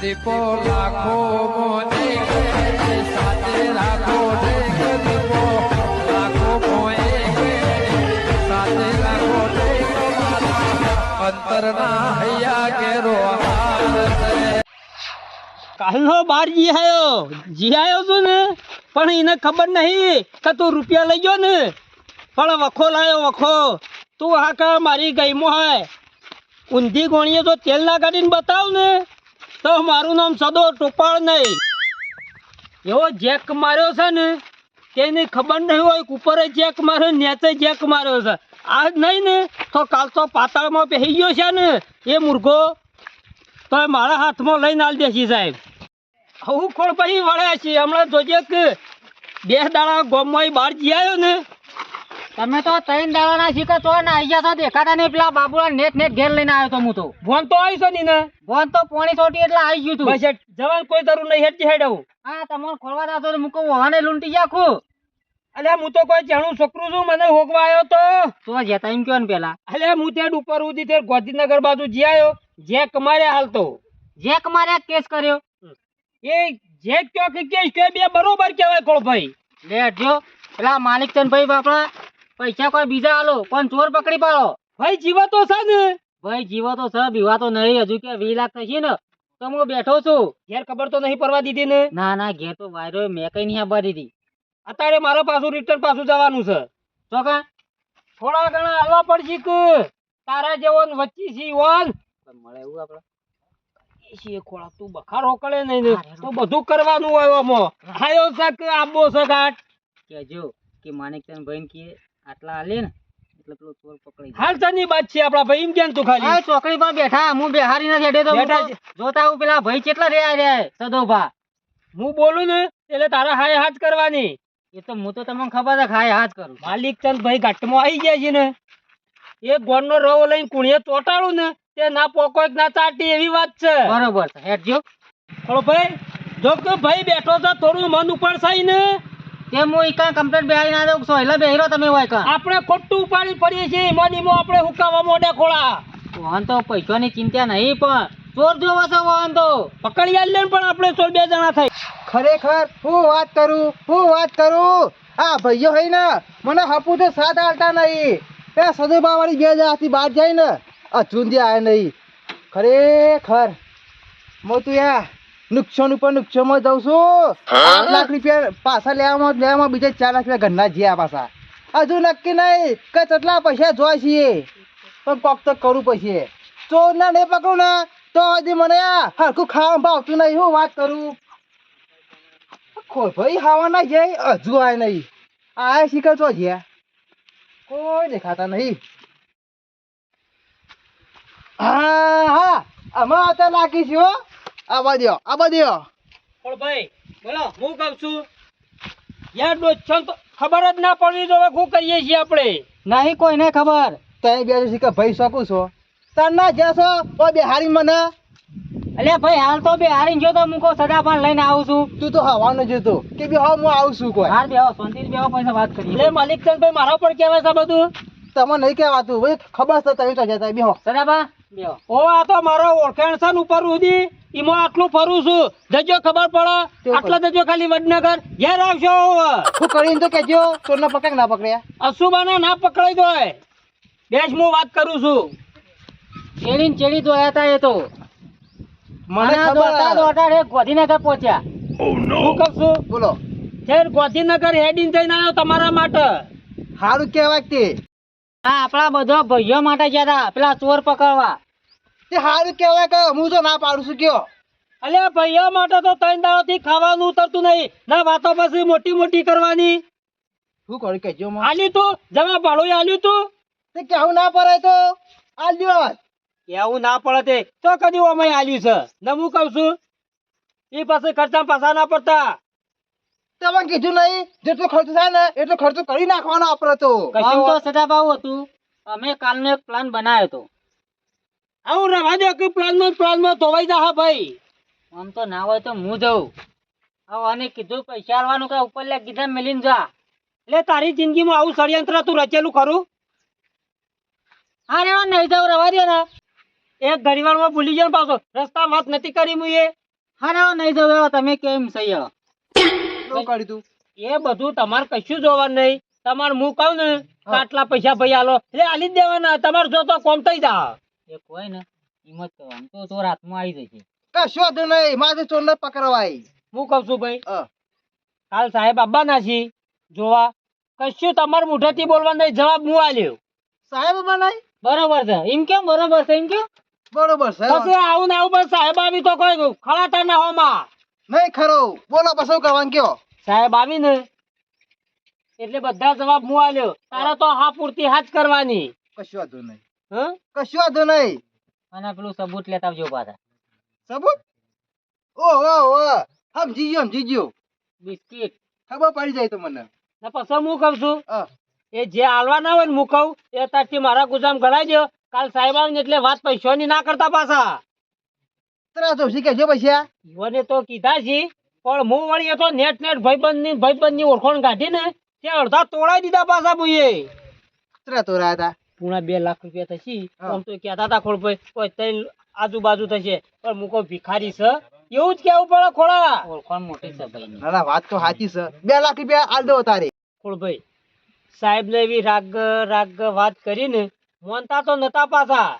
દીપો લાખો મોને સાથે રાખો દીપો, લાખો મોએ સાથે રાખો અંતરના હૈયા કેરો કાલનો બાર જી આયો. જી આયો છું ને, પણ એને ખબર નહીં કે તું રૂપિયા લઈ ગયો ને. પણ વખો લાયો, વખો. તું હા કા મારી ગઈમો હે? ઊંધી ગોણીએ તો તેલ ના કાઢીને બતાવ ને. તો મારું નામ સદો ટોપાળ નહીં. એવો જેક માર્યો છે ને તેને ખબર નહીં હોય ઉપર જેક માર્યો નેચે જેક માર્યો છે. આજ નહીં ને, તો કાલ તો પાતાળમાં પહેરી ગયો છે ને, એ મુર્ગો. તો મારા હાથમાં લઈને આલ દેશી સાહેબ. હું કોણ પછી વળ્યા છીએ? હમણાં જોજે કે બે દાડા ગોમમાં બહાર જી આવ્યો ને તમે તો ત્રણ દાવાના શીખો તો ને અહીંયા તો દેખાતા નહીં. પેલા બાબુલા નેટ નેટ ઘેર લઈને આવ્યો તો હું તો. ફોન તો આવી છે ની ને ફોન તો પોણી સોટી એટલે આવી ગયું તું. બસ જવાન કોઈ તારું નહીં. હેઠી હેડ આવું. હા તમને ખોલવા દાતો તો કહું વહાને લૂંટી જાખું. અલે હું તો કોઈ જાણું છોકરું છું મને હોગવા આવ્યો તો. તો જતા એમ કયો ને પેલા. અલ્યા હું ત્યાં ઉપર ઉધી તે ગોધીનગર બાજુ જી આવ્યો જે કમારે હાલતો જે કમારે કેસ કર્યો. એ જે કયો કે કેસ કયો બે બરોબર કહેવાય કોળ ભાઈ? લેટજો પેલા માલિક ચંદ ભાઈ બાપડા પૈસા કોઈ બીજા આલો પણ ચોર પકડી પાડો? ભાઈ જીવા તો છે ને. ભાઈ જીવો તો છે બીવા તો નહીં હજુ કે વી લાખ થશે ને. તો હું બેઠો છું. ઘેર ખબર તો નહીં પડવા દીધી ને? ના ના ઘેર તો વાયરો મેં કઈ નહીં આપવા દીધી. અત્યારે મારો પાછું રિટર્ન પાછું જવાનું છે. તો કા? થોડા ઘણા હાલવા પડશે કે. તારા જેવો વચ્ચી છી ઓલ મળે એવું આપડે? એ ખોળા તું બખાર કરે નહીં ને. તો બધું કરવાનું હોય આમાં. હાયો શક આબો શકાટ કેજો કે માણેકચંદ ભાઈ કે આટલા આલે ને એટલે પેલો ચોર પકડી જાય. હાલ તની વાત છે આપડા ભાઈ એમ કેમ તું આ ચોકડી પર બેઠા હું બેહારી નથી હેડે તો બેઠા જોતા આવું પેલા ભાઈ કેટલા રહ્યા રહ્યા સદોભા. હું બોલું ને એટલે તારા હાય હાથ કરવાની. એ તો હું તો તમને ખબર છે ખાય હાથ કરું માલિક ચંદ ભાઈ ઘાટમાં આવી ગયા છે ને એ ગોળનો રવો લઈને કુણીએ ચોટાડું ને તે ના પોકો ના ચાટી એવી વાત છે. બરોબર છે હેડજો થોડો ભાઈ જો કે ભાઈ બેઠો તો થોડું મન ઉપર થાય ને. તે હું ઈકા કમ્પ્લેટ બેહારી ના દઉં? સોયલા બેહીરો તમે હોય કાં? આપણે ખોટું ઉપાડી પડીએ છીએ મોની આપણે હુકાવા મોઢે ખોળા. વાહન તો પૈસાની ચિંતા નહીં પણ ચોર જોવો છો વાહન તો. પકડી આલે પણ આપણે સોળ બે જણા થઈ ખરેખર હું વાત કરું હું વાત કરું? આ ભાઈઓ હોય ને મને હપુ તો સાથ આલતા નહીં. એ સદુબા વાળી બે જણાથી બહાર જાય ને અચુંદી આવે નહીં. ખરેખર મોતું તું યા. નુકસાન ઉપર નુકસાનમાં જાઉં છું. આઠ લાખ રૂપિયા પાછા લેવામાં લેવામાં બીજા ચાર લાખ રૂપિયા ઘરના જ્યાં પાછા. હજુ નક્કી નહીં કે કેટલા પૈસા જોઈ છીએ. પણ કોક તો કરું પછી ચોર ના નહીં પકડું ને તો હજી મને હરખું ખાવા ભાવતું નહીં. હું વાત કરું? ભાઈ ખાવા ના જાય હજુ આય નહીં. આ શીખર તો જ્યા. કોઈ દેખાતા નહીં. હા હા. અમે અત્યારે લાગી છે હો. આવા દો આવા દો પણ ભાઈ બોલો હું કહું છું? યાર ડોચ્છન તો ખબર જ ના પડવી તો હવે શું કરીએ છીએ આપણે? નહીં કોઈને ખબર. તઈ બે કે ભાઈ શકું છો? તાર ના જશો તો બે હારી મને. અલ્યા ભાઈ હાલ તો બિહારી ગયો તો મૂકો સદા પણ લઈને આવું છું. તું તો હવાનું જતો. કે બી હા હું આવું છું કોઈ. હાર બેહો શાંતિથી બેહો પૈસા વાત કરી એટલે માલિક ભાઈ મારા પર કહેવાય છે બધું? તમે નહીં કહેવાતું. ભાઈ ખબર છે તમે તો જતા બેહો. સરાબા બેહો. ઓ આ તો મારો ઓળખાણ છે ઉપર સુધી એમાં આટલું ફરું છું. જજો ખબર પડે. આટલા જજો ખાલી વડનગર. ઘેર આવશો શું કરીને તો કેજો ચોરને પકડે ના પકડ્યા અશુબાના ના પકડાઈ દો બેસ હું વાત કરું છું. ચેડી ને ચેડી દોયા તા એ તો. મને દોડતા દોડતા રે ગોધીનગર પહોંચ્યા. હું કહું છું? બોલો. ખેર ગોધીનગર હેડીને જઈને આવ્યો તમારા માટે. સારું કહેવાય તે. હા આપણા બધા ભાઈઓ માટે ગયા હતા પેલા ચોર પકડવા. તે સારું કહેવાય કે હું તો ના પાડું છું કયો. અલે ભાઈઓ માટે તો ત્રણ દાડોથી ખાવાનું ઉતરતું નહીં. ના વાતો પછી મોટી મોટી કરવાની. શું કરું કહેજો આલ્યું તું? જમા ભાડું આલ્યું તું? તે કેવું ના પડે તો. આલ્યો કેવું ના પડે તે. તો કદી અમે આલ્યું છે. ને હું કહું છું એ પાસે ખર્ચા પાછા ના પડતા. તમે કીધું નહીં જેટલો ખર્ચ થાય ને એટલો ખર્ચો કરી નાખવાનો આપણે તો તો સદાભાઉ હતું. અમે કાલનો એક પ્લાન બનાવ્યો હતો. આવું રવા દો કે પ્લાનમાં પ્લાનમાં ધોવાઈ જા ભાઈ. આમ તો ના હોય તો હું જઉં. હવે અને કીધું પૈસા આવવાનું કે ઉપર લે કીધા મેલીને જા. એટલે તારી જિંદગીમાં આવું ષડયંત્ર તું રચેલું ખરું? હા રેવા નહીં જવું રવા દે ને. એક ઘડીવારમાં ભૂલી જાય પાછો. રસ્તા વાત નથી કરી મુએ હારે નહીં જવે તમે કેમ સહી તું? એ બધું તમારે કશું જોવાનું નહીં. તમારે હું કહું ને આટલા પૈસા ભાઈ આલો. એટલે આલી જ દેવાના. તમારે જો તો કોમ થઈ જા. એ કોઈ ને હિંમત કરવાનું તો ચોર હાથમાં આવી જશે. કશું હતું નહીં. મારે ચોર ને પકડવાય. હું કહું છું ભાઈ કાલ સાહેબ આવવાના છે જોવા. કશું તમારે મુઠેથી બોલવાનું નહીં. જવાબ હું આલ્યો. સાહેબ બનાય બરોબર છે. એમ કેમ? બરોબર છે એમ કેમ? બરોબર છે. પછી આવું ને આવું બસ સાહેબ આવી તો કોઈ ખળાટા ના હોમાં. નહીં ખરો. બોલો પછી કરવાનું કયો સાહેબ આવી ને એટલે બધા જવાબ હું આલ્યો. તારા તો હા પૂરતી હાથ કરવાની. કશું વાંધો નહીં. હં? કશું વાંધો નહીં. અને પેલું સબૂત લેતા આવજો પાછા. સબૂત? ઓ ઓ ઓ. સમજી ગયો સમજી ગયો. બિસ્કિટ. ખબર પડી જાય તો મને. ના પછી હું કહું છું. એ જે આલવાના હોય ને હું કહું એ તારથી મારા ગુજામ ગળાઈ દો કાલ સાહેબ આવે ને એટલે વાત પૈસાની ના કરતા પાછા. તરા તો શીખે પૈસા ઈવોને તો કીધા છે પણ હું વળી તો નેટ નેટ ભાઈબંધની ભાઈબંધની ઓળખાણ કાઢી ને તે અડધા તોડાઈ દીધા પાછા ભૂએ તરા તો હતા. પૂણા બે લાખ રૂપિયા થશે આમ તો કહેતા હતા ખોળભાઈ કોઈ ત્રણ આજુબાજુ થશે પણ હું કોઈ ભિખારી છે એવું જ કેવું પડે ખોળા. ઓળખાણ મોટી છે ભાઈ. ના વાત તો સાચી છે. બે લાખ રૂપિયા આલ દો તારે. ખોળભાઈ સાહેબ ને એવી રાગ રાગ વાત કરીને મોનતા તો નતા પાછા.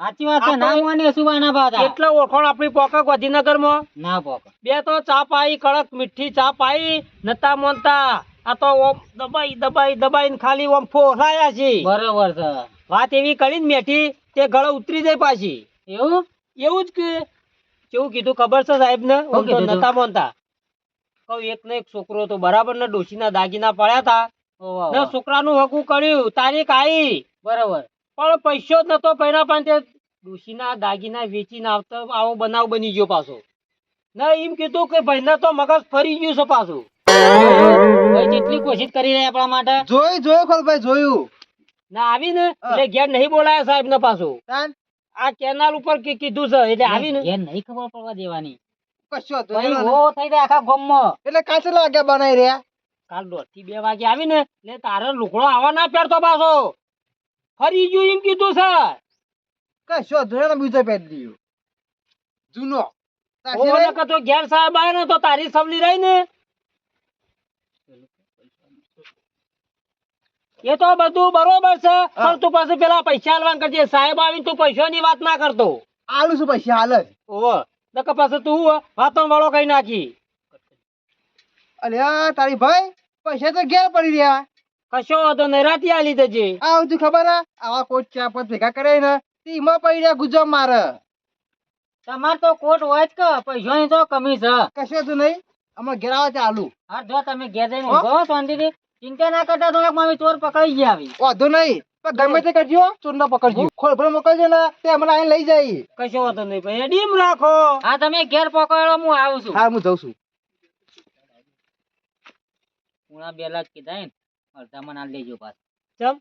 સાચી વાત છે આપણે- ના સુવાના પાછા એટલે ઓળખાણ આપણી પોકક ગાંધીનગરમાં? ના પોક. બે તો ચા પાઈ કડક મીઠી ચા પાઈ નતા મોનતા. આ તો ઓમ દબાઈ દબાઈ દબાઈને ખાલી ઓમ ફોલાયા છે. બરોબર છે. વાત એવી કરીને મેઠી તે ગળો ઉતરી જાય પાછી. એવું? એવું જ કે. કેવું કીધું ખબર છે સાહેબ ને નતા મોનતા. કહું એક ને એક છોકરો તો બરાબર ને ડોશીના દાગીના પડ્યા તા. છોકરા ને. છોકરાનું હકું કર્યું તારીખ આવી બરોબર. પણ પૈસો જ નતો પહેરા પણ તે ડોશીના દાગીના વેચીને આવતો આવો બનાવ બની ગયો પાછો. ના એમ કીધું કે ભાઈને તો મગજ ફરી ગયું છે પાછું. જેટલી કોશિશ કરી રહ્યા આપણા માટે. જોયું જોયું ખોલભાઈ જોયું. ના આવી ને એટલે ઘેર નહીં બોલાયા સાહેબ ને પાછું. આ કેનાલ ઉપર કે કીધું છે એટલે આવી ને ઘેર નહીં ખબર પડવા દેવાની. કશો થઈ જાય આખા ગામમાં. એટલે કાં કેટલા વાગ્યા બનાવી રહ્યા? કાલ દોઢથી બે વાગે આવી ને એટલે તારે લુકડો આવવા ના પહેરતો પાછો. ફરી ગયું એમ કીધું સર કશો નહીં, બીજો પહેરી દીધો? જૂનો. ઓને ઘેર સાહેબ આવે ને તો તારી સવલી રહી ને. એ તો બધું બરોબર છે પણ તું પાછું પેલા પૈસા આલવાન કરજે. સાહેબ આવીને તું પૈસાની વાત ના કરતો. આલુ શું પૈસા હાલ જ ઓવો નકર પાછું તું વાતો વાળો કઈ નાખી. અલ્યા તારી ભાઈ પૈસા તો ઘેર પડી રહ્યા. કશો વાંધો નહીં રાતી આલી દેજે. આ હજુ ખબર આવા કોટ ચાપ ભેગા કરે ને તેમાં પડી રહ્યા મારે. તમાર તો કોટ હોય જ કે પૈસાની તો કમી છે. કશું તું નહીં અમારે ઘેર આવે આલુ. હા જો તમે ઘેર જઈને? ઊંઘો શાંતિથી. ચિંતા ના કરતા તો મારી ચોર પકડી ગયા આવી. વાંધો નહીં પણ ગમે તે કરજો ચોર ના પકડજો. ખોલ ભલે મોકલજો ને તે હમણાં અહીં લઈ જાય. કશો વાંધો નહીં ભાઈ ડીમ રાખો. હા તમે ઘેર પકડો હું આવું છું. હા હું જઉં છું. ઉણા બે લાખ કીધા ને અડધામાં ના લેજો પાછા. ચમ?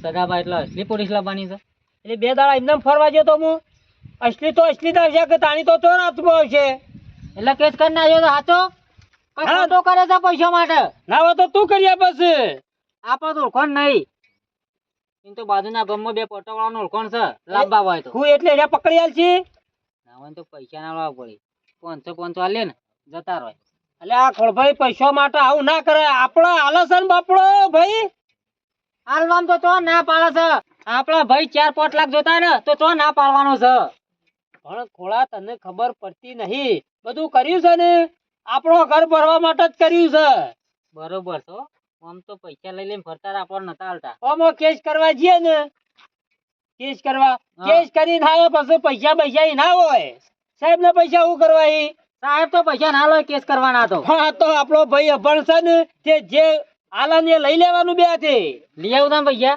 સદાબા એટલે અસલી પોલીસ લાવવાની છે? એટલે બે દાડા એમને ફરવા ગયો તો હું? અસલી તો અસલી જ આવશે કે તાણી તો ચોર હાથમાં આવશે? એટલે કેસ કરી નાખ્યો તો સાચો? કઈ હા. ખોટો કરે છે પૈસા માટે? ના હોય તો તું કરી પછી. આપણે તો ઓળખણ નહીં. એમ તો બાજુના ગામમાં બે પટોવાળાનું ઓળખણ છે લાંબા હોય તો. હું એટલે એને પકડી આલ છી ના હોય તો પૈસા ના લાવવા પડે. પાંચસો પાંચસો આલે ને જતા રહે. એટલે આ ખોળભાઈ પૈસા માટે આવું ના કરે. આપણા આલસન બાપડો ભાઈ? હાલવાનું તો તો ના પાડે છે. આપડા ભાઈ ચાર પાંચ લાખ જોતા ને તો તો ના પાડવાનો છે. પણ ખોળા તને ખબર પડતી નહીં. બધું કર્યું છે ને? આપણો ઘર ભરવા માટે જ કર્યું છે. બરોબર છો. આમ તો પૈસા લઈ લઈને ફરતા આપણને નતા હાલતા. આમાં કેસ કરવા જઈએ ને? કેસ કરવા? કેશ કેસ કરીને આવ્યો પછી પૈસા પૈસા ઈ ના હોય. સાહેબ ને પૈસા શું કરવા સાહેબ તો પૈસા ના લો કેસ કરવાના તો. હા તો આપણો ભાઈ અભણ છે ને તે જે આલન એ લઈ લેવાનું બે છે લઈ આવું તમે પૈસા?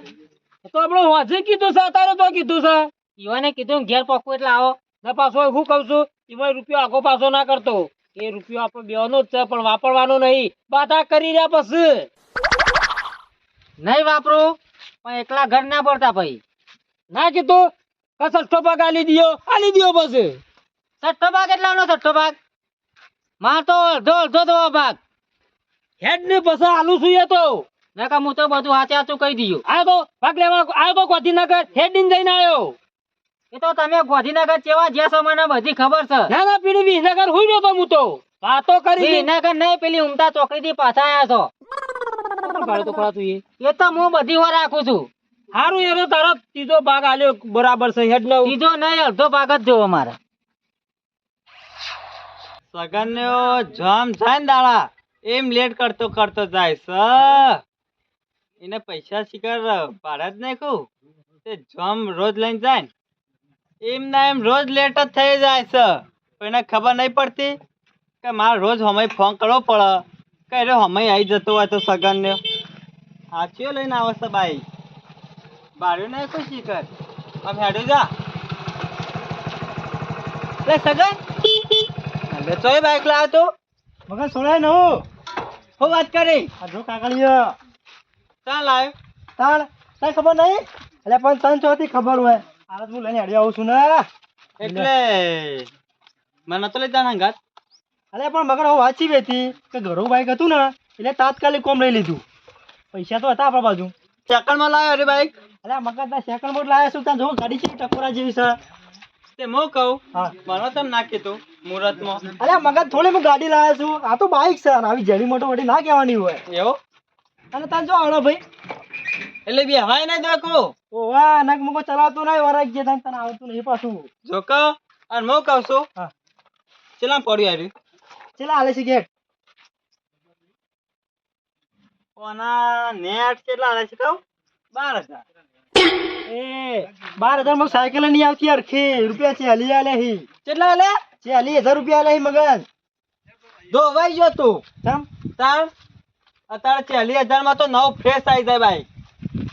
તો આપણે વાંચે કીધું છે અત્યારે તો કીધું છે. ઈવાને કીધું ઘેર પકવું એટલે આવો. ને પાછો હું કહું છું ઈવાય રૂપિયો આગો પાછો ના કરતો. એ રૂપિયો આપણો બેવાનો જ છે પણ વાપરવાનો નહીં. બાધા કરી રહ્યા પછી. નહીં વાપરું પણ એકલા ઘર ના પડતા ભાઈ. ના કીધું? કે સસ્તો ભાગ આલી દિયો આલી દિયો પછી. છઠ્ઠો ભાગ એટલાનો છઠ્ઠો ભાગ? માર તો અડધો અડધો ભાગ. હેડ ને પછી આલુ છું એ તો. નકા હું તો બધું હાચે હાચું કહી દીધું. આયો તો ભાગ લેવા આયો તો ગાંધીનગર હેડ ને જઈને આવ્યો એ તો તમે ગોધીનગર જેવા જ્યાં છો બધી ખબર છે. ના ના પીડી વિસનગર હુઈ ગયો તો હું તો. વાતો કરી છે. નહીં પેલી ઉમતા ચોકડી થી પાછા આવ્યા છો. એ. તો હું બધી વાર રાખું છું. હારું એનો તારો ત્રીજો ભાગ આલ્યો બરાબર છે હેડ નો ત્રીજો નહીં અડધો ભાગ જ જોવો મારે. સગન જામ થાય ને દાડા. એમ લેટ કરતો કરતો જાય સ એને પૈસા શિકાર પાડે જ નાખું તે જામ રોજ લઈને જાય ને. એમ ના એમ રોજ લેટ જ થઈ જાય સ એને ખબર નહીં પડતી કે મારે રોજ હમય ફોન કરવો પડે. કે અરે હમય આવી જતો હોય તો સગનને. સાચીઓ લઈને આવે છે બાઈ. નહીં કોઈ શિકાર? આમ હેડો જા. સગન. લે ચોય બાઈક લાવ્યો તો. મગર સોળાય નો હો વાત કરી? આ જો કાગળિયો. ક્યાં લાવ્યો તાણ તને ખબર નહીં? એટલે પણ તને ચોથી ખબર હોય. આજ હું લઈને હડી આવું છું ને. એટલે મને તો લઈ જા હંગાત? અરે પણ મગર હું વાંચી બેતી કે ઘરું બાઈક હતું ને એટલે તાત્કાલિક કોમ લઈ લીધું. પૈસા તો હતા આપણા બાજુ. સેકન્ડમાં લાવ્યો અરે બાઈક? અરે મગર ત્યાં સેકન્ડ મોડ લાવ્યા છું ત્યાં જો ગાડી છે ટકોરા જેવી છે. તે મો કહું? હા. મને તો ના કીધું. મુહૂર્તમાં અરે મગજ થોડી હું ગાડી લાવ્યા છું. આ તો બાઇક છે આવી જેવી મોટો મોટી ના કહેવાની હોય. એવો? અને તને જો આવડો ભાઈ. એટલે બી હવાય નહીં દેખો ઓ વાહ નક મુકો ચલાવતો નહીં વરાગ જે તને તને આવતું નહીં પાછું. જો અને મો કહું છું હા. ચલા પડ્યું આવ્યું ચલા હાલે છે ગેટ ઓના નેટ કેટલા આવે છે કહું? બાર હજાર. એ બાર હજારમાં સાયકલ નહીં આવતી યાર ખે રૂપિયા છે હલી આલે હી. કેટલા લે હલી હજાર રૂપિયા લઈ મગન ધોવાઈ ગયો તું. ચમ? તાર અત્યારે ચાલી હજારમાં તો નવ ફ્રેશ આવી જાય ભાઈ.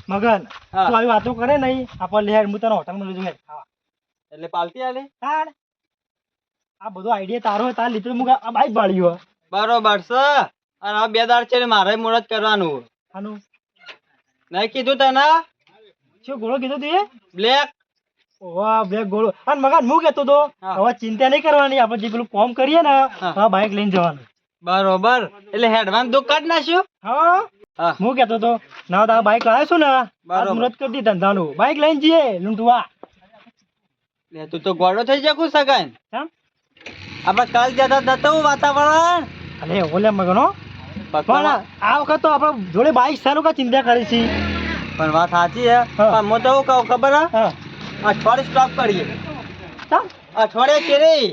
મગન તું આવી વાતો કરે નહીં. આપણે લેર હું તને હોટલમાં લઈ જઉં એટલે પાલતી આલે તાર આ બધો આઈડિયા તારો તાર લીધો મુક આ બાઈક બાળ્યો બરોબર છે. અને આ બે દાડ છે ને મારે મુહૂર્ત કરવાનું. આનું? નહીં કીધું તને? શું ગોળો કીધું તું બ્લેક. વાહ બે ગોળો. અને મગન હું કેતો તો હવે ચિંતા નહીં કરવાની આપણે જે પેલું કોમ કરીએ ને હા. બાઈક લઈને જવાનું. બરોબર. એટલે હેડવાન દુઃખ કાઢ નાખ્યું? હા. હા. કેતો તો ના તારા બાઈક લાવ્યો છું ને. મુહૂર્ત કરી દી ધંધાનું. બાઈક લઈને જઈએ લૂંટવા. લે તું તો ગોળો થઈ શકું સગન આપણે કાલ જતા જતું વાતાવરણ. અરે ઓલે મગનો. પણ આ વખત તો આપણે જોડે બાઈક સારું કા ચિંતા કરી છે. પણ વાત સાચી હે. પણ હું તો કહું ખબર હે? હા. અઠવાડિયે સ્ટોપ કરીએ. ચાલ કે નહીં?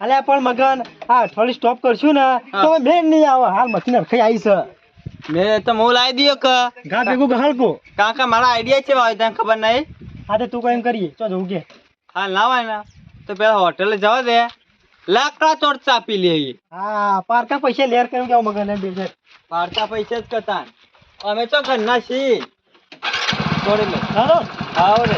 અલે પણ મગન આ અઠવાડિયે સ્ટોપ કરશું ને. તો મેળ નહીં આવે. હાલ મશીન રખાઈ આવી છે. મેં તો મોલ આવી દયો કે. ગા ભેગું ગહાડકો કાકા મારા આઈડિયા છે ભાઈ તને ખબર નહીં. હા તો તું કઈ કરીએ. ચો જવું કે. હા લાવાય ને. તો પેલા હોટેલે જવા દે. લાકડા તોડ ચાપી લઈએ હા પારકા પૈસા લેર કર્યું કે મગન બે છે પાડતા પૈસા જ કરતા. અમે તો ઘરના છીએ. છોડી લે ચાલો આવો રે